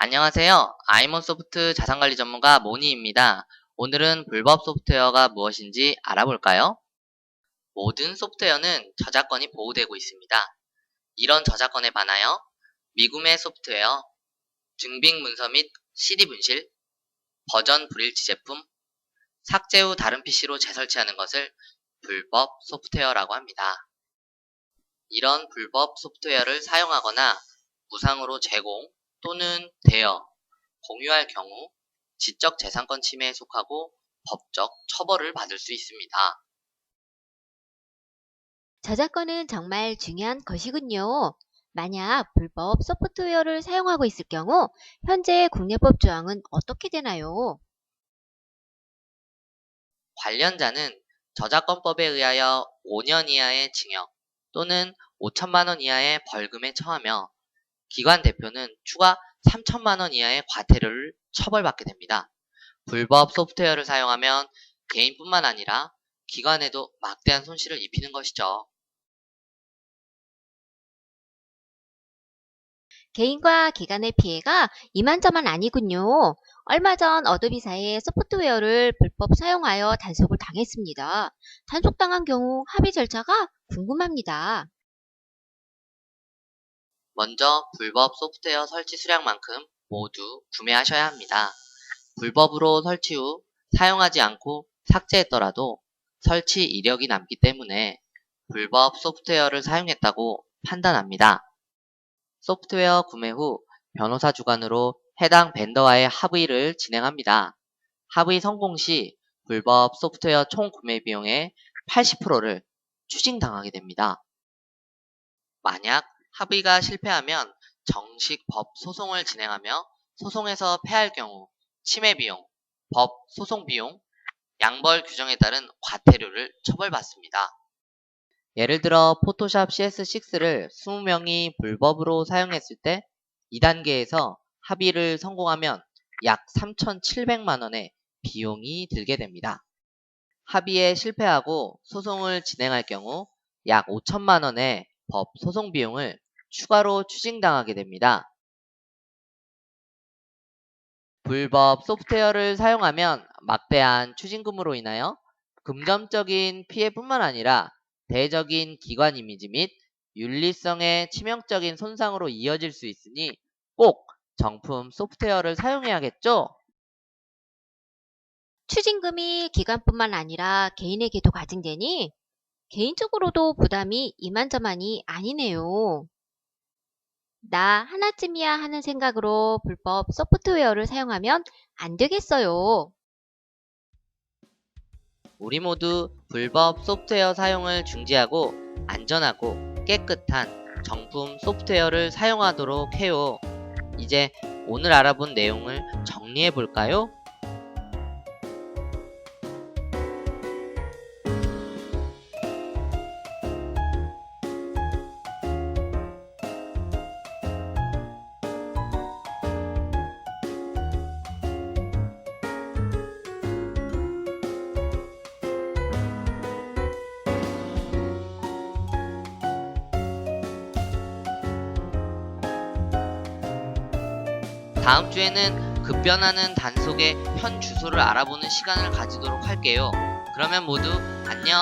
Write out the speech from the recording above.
안녕하세요. 아이몬 소프트 자산관리 전문가 모니입니다. 오늘은 불법 소프트웨어가 무엇인지 알아볼까요? 모든 소프트웨어는 저작권이 보호되고 있습니다. 이런 저작권에 반하여 미구매 소프트웨어, 증빙 문서 및 CD 분실, 버전 불일치 제품, 삭제 후 다른 PC로 재설치하는 것을 불법 소프트웨어라고 합니다. 이런 불법 소프트웨어를 사용하거나 무상으로 제공 또는 대여, 공유할 경우 지적 재산권 침해에 속하고 법적 처벌을 받을 수 있습니다. 저작권은 정말 중요한 것이군요. 만약 불법 소프트웨어를 사용하고 있을 경우 현재 국내법 조항은 어떻게 되나요? 관련자는 저작권법에 의하여 5년 이하의 징역 또는 5천만 원 이하의 벌금에 처하며 기관 대표는 추가 3천만 원 이하의 과태료를 처벌받게 됩니다. 불법 소프트웨어를 사용하면 개인뿐만 아니라 기관에도 막대한 손실을 입히는 것이죠. 개인과 기관의 피해가 이만저만 아니군요. 얼마 전 어도비사의 소프트웨어를 불법 사용하여 단속을 당했습니다. 단속당한 경우 합의 절차가 궁금합니다. 먼저 불법 소프트웨어 설치 수량만큼 모두 구매하셔야 합니다. 불법으로 설치 후 사용하지 않고 삭제했더라도 설치 이력이 남기 때문에 불법 소프트웨어를 사용했다고 판단합니다. 소프트웨어 구매 후 변호사 주관으로 해당 벤더와의 합의를 진행합니다. 합의 성공 시 불법 소프트웨어 총 구매 비용의 80%를 추징당하게 됩니다. 만약 합의가 실패하면 정식 법 소송을 진행하며 소송에서 패할 경우 침해 비용, 법 소송 비용, 양벌 규정에 따른 과태료를 처벌받습니다. 예를 들어 포토샵 CS6를 20명이 불법으로 사용했을 때 2단계에서 합의를 성공하면 약 3,700만 원의 비용이 들게 됩니다. 합의에 실패하고 소송을 진행할 경우 약 5천만 원의 법 소송 비용을 추가로 추징당하게 됩니다. 불법 소프트웨어를 사용하면 막대한 추징금으로 인하여 금전적인 피해뿐만 아니라 대적인 기관 이미지 및 윤리성의 치명적인 손상으로 이어질 수 있으니 꼭 정품 소프트웨어를 사용해야겠죠? 추징금이 기관뿐만 아니라 개인에게도 가중되니 개인적으로도 부담이 이만저만이 아니네요. 나 하나쯤이야 하는 생각으로 불법 소프트웨어를 사용하면 안 되겠어요. 우리 모두 불법 소프트웨어 사용을 중지하고 안전하고 깨끗한 정품 소프트웨어를 사용하도록 해요. 이제 오늘 알아본 내용을 정리해 볼까요? 다음 주에는 급변하는 단속의 현 주소를 알아보는 시간을 가지도록 할게요. 그러면 모두 안녕!